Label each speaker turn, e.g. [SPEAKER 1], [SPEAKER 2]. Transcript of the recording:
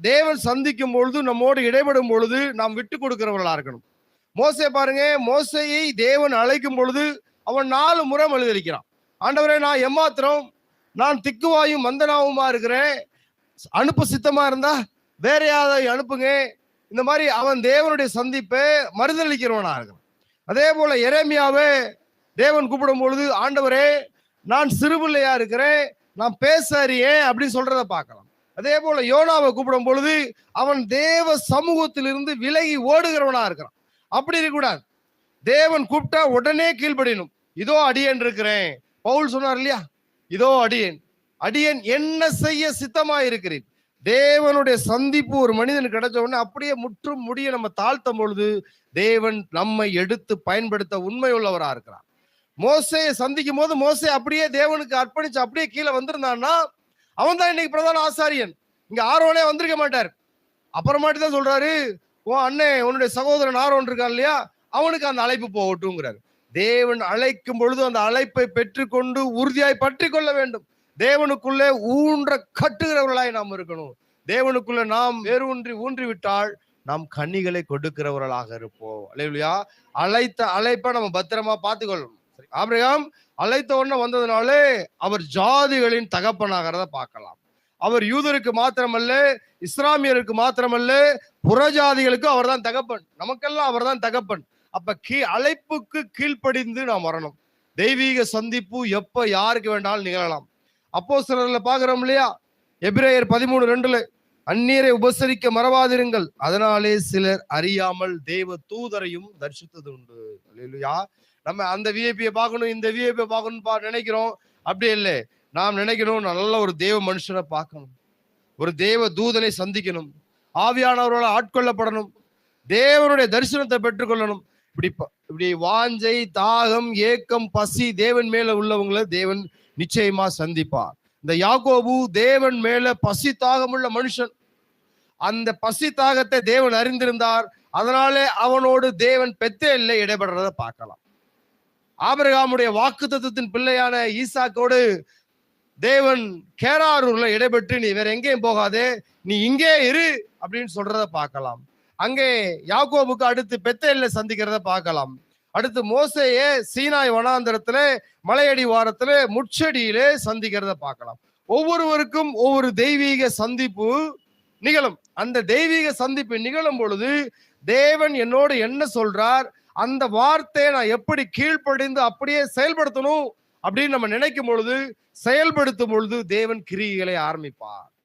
[SPEAKER 1] தேவன் சந்திக்கும் பொழுது நம்மோடு இடைபடும் பொழுது நாம் விட்டு கொடுக்கிறவர்களா இருக்கணும். மோசை பாருங்க மோசையை தேவன் அழைக்கும் பொழுது அவன் நாலு முறை எழுதியிருக்கிறான் ஆண்டவரே நான் எம்மாத்திரம் நான் திக்குவாயும் மந்தனாவுமா இருக்கிறேன். அனுப்ப சித்தமா இருந்தா வேற யாராவது அனுப்புங்க. இந்த மாதிரி அவன் தேவனுடைய சந்திப்பை மறுதளிக்கிறவனா இருக்கிறான். அதே போல எரேமியாவே தேவன் கூப்பிடும் பொழுது ஆண்டவரே நான் சிறுபிள்ளையா இருக்கிறேன். நான் பேச அறியேன் அப்படின்னு சொல்றத பார்க்கலாம். அதே போல யோனாவை கூப்பிடும் பொழுது அவன் தேவ சமூகத்திலிருந்து விலகி ஓடுகிறவனா இருக்கிறான். அப்படி இருக்கக்கூடாது. தேவன் கூப்பிட்டா உடனே கீழ்ப்படியணும். இதோ அடியன் இருக்கிறேன். பவுல் சொன்னார் இல்லையா? இதோ அடியன். அடியன் என்ன செய்ய சித்தமா இருக்கிறேன் தேவனுடைய சந்திப்பு ஒரு மனிதன் கிடைச்ச உடனே அப்படியே முற்றும் முடிய நம்ம தாழ்த்தும் பொழுது தேவன் நம்மை எடுத்து பயன்படுத்த உண்மை உள்ளவரா இருக்கிறார். மோசையை சந்திக்கும் போது மோசை அப்படியே தேவனுக்கு அர்ப்பணிச்சு அப்படியே கீழே வந்திருந்தான்னா அவன் தான் இன்னைக்கு பிரதான ஆசாரியன். இங்க ஆரோனே வந்திருக்க மாட்டார். அப்புறமாட்டி தான் சொல்றாரு ஓ அண்ணே உன்னுடைய சகோதரன் ஆரோன் இருக்கான் இல்லையா? அவனுக்கு அந்த அழைப்பு போகட்டும்ங்கிறாரு. தேவன் அழைக்கும் பொழுது அந்த அழைப்பை பெற்றுக்கொண்டு உறுதியாய் பற்றி கொள்ள வேண்டும். தேவனுக்குள்ளே ஊன்ற கட்டுகிறவர்களாய் நாம் இருக்கணும். தேவனுக்குள்ள நாம் வேறு ஊன்றி ஊன்றி விட்டால் நாம் கன்னிகளை கொடுக்கிறவர்களாக இருப்போம். அல்லையா அழைத்த அழைப்பை நம்ம பத்திரமா பார்த்துக்கொள்ளணும். ஆபிரகாம் அழைத்த உடனே வந்ததுனாலே அவர் ஜாதிகளின் தகப்பனாகிறத பார்க்கலாம். அவர் யூதருக்கு மாத்திரமல்ல இஸ்லாமியருக்கு மாத்திரமல்ல புறஜாதிகளுக்கும் அவர் தான் தகப்பன். நமக்கெல்லாம் அவர்தான் தகப்பன். அப்ப கீ அழைப்புக்கு கீழ்ப்படிந்து நாம் வரணும். தெய்வீக சந்திப்பு எப்ப யாருக்கு வேண்டாலும் நிகழலாம். அப்போ சிலர்ல பாக்குறோம் இல்லையா? எபிரேயர் பதிமூணு ரெண்டுல அந்நீரை உபசரிக்க மறவாதிருங்கள். அதனாலே சிலர் அறியாமல் தேவ தூதரையும் தரிசித்தது உண்டு. நம்ம அந்த விஐபியை பார்க்கணும் இந்த விஐபியை பார்க்கணும் பா நினைக்கிறோம். அப்படி இல்லை. நாம் நினைக்கணும் நல்ல ஒரு தேவ மனுஷனை பார்க்கணும். ஒரு தேவ தூதனை சந்திக்கணும். ஆவியானவர்களால் ஆட்கொள்ளப்படணும். தேவனுடைய தரிசனத்தை பெற்றுக்கொள்ளணும். இப்படி இப்படி வாஞ்சை தாகம் ஏக்கம் பசி தேவன் மேல உள்ளவங்களை தேவன் நிச்சயமா சந்திப்பார். இந்த யாக்கோபு தேவன் மேல பசி தாகம் உள்ள மனுஷன். அந்த பசி தாகத்தை தேவன் அறிந்திருந்தார். அதனாலே அவனோடு தேவன் பெத்தேல்ல இடைபடுறத பார்க்கலாம். ஆபிரகாமுடைய வாக்கு தத்துவத்தின் பிள்ளையான ஈசாக்கோடு தேவன் கேராரூர்ல இடைபெற்று நீ வேற எங்கேயும் போகாதே நீ இங்கே இரு அப்படின்னு சொல்றத பார்க்கலாம். அங்கே யாக்கோபுக்கு அடுத்து பெத்தேல சந்திக்கிறத பார்க்கலாம். அடுத்து மோசையே சீனாய் வனாந்திரத்துல மலையடி வாரத்துல முச்சடியிலே சந்திக்கிறத பார்க்கலாம். ஒவ்வொருவருக்கும் ஒவ்வொரு தெய்வீக சந்திப்பு நிகழும். அந்த தெய்வீக சந்திப்பு நிகழும் பொழுது தேவன் என்னோடு என்ன சொல்றார்? அந்த வார்த்தையை நான் எப்படி கீழ்ப்படிந்து அப்படியே செயல்படுத்தணும் அப்படின்னு நம்ம நினைக்கும் பொழுது செயல்படுத்தும் பொழுது தேவன் கிரிகளை ஆரம்பிப்பார்.